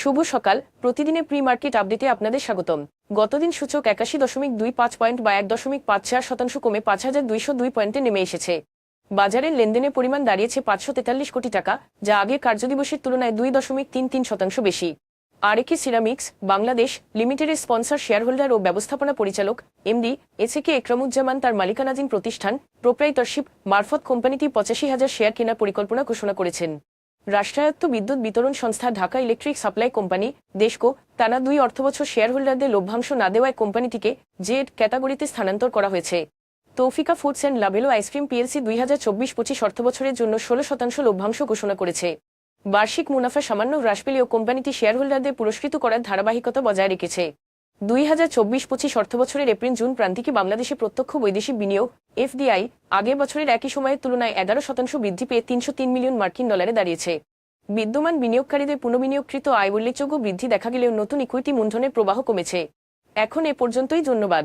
শুভ সকাল। প্রতিদিনের pre market আপডেটে আপনাদের স্বাগতম। গতদিন সূচক একাশি দশমিক দুই পাঁচ পয়েন্ট বা এক দশমিক পাঁচ চার শতাংশ কমে পাঁচ হাজার দুইশো দুই পয়েন্টে নেমে এসেছে। বাজারের লেনদেনের পরিমাণ দাঁড়িয়েছে পাঁচশো তেতাল্লিশ কোটি টাকা, যা আগের কার্যদিবসের তুলনায় দুই দশমিক তিন তিন শতাংশ বেশি। আরেকি সিরামিক্স, বাংলাদেশ লিমিটেডের স্পন্সর শেয়ারহোল্ডার ও ব্যবস্থাপনা পরিচালক এমডি এসএকে একরামুজ্জামান তার মালিকানাধীন প্রতিষ্ঠান প্রোপ্রাইটরশিপ মারফত কোম্পানিটি পঁচাশি হাজার শেয়ার কেনার পরিকল্পনা ঘোষণা করেছেন। রাষ্ট্রায়ত্ত বিদ্যুৎ বিতরণ সংস্থা Dhaka Electric Supply Company, DESCO, টানা দুই অর্থবছর শেয়ারহোল্ডারদের লভ্যাংশ না দেওয়ায় কোম্পানিটিকে জেড ক্যাটাগরিতে স্থানান্তর করা হয়েছে। Taufika Foods and Lovello ice cream PLC দুই হাজার চব্বিশ পঁচিশ অর্থবছরের জন্য ষোলো শতাংশ লভ্যাংশ ঘোষণা করেছে। বার্ষিক মুনাফা সামান্য হ্রাস পেলেও কোম্পানিটি শেয়ারহোল্ডারদের পুরস্কৃত করার ধারাবাহিকতা বজায় রেখেছে। দুই হাজার চব্বিশ পঁচিশ অর্থবছরের এপ্রিল জুন প্রান্তিকে বাংলাদেশে প্রত্যক্ষ বৈদেশিক বিনিয়োগ এফডিআই আগের বছরের একই সময়ের তুলনায় এগারো শতাংশ বৃদ্ধি পেয়ে তিনশো তিন মিলিয়ন মার্কিন ডলারে দাঁড়িয়েছে। বিদ্যমান বিনিয়োগকারীদের পুনর্বিনিয়োগকৃত আয় উল্লেখযোগ্য বৃদ্ধি দেখা গেলেও নতুন ইকুইটি মূলধনের প্রবাহ কমেছে। এখন এ পর্যন্তই, ধন্যবাদ।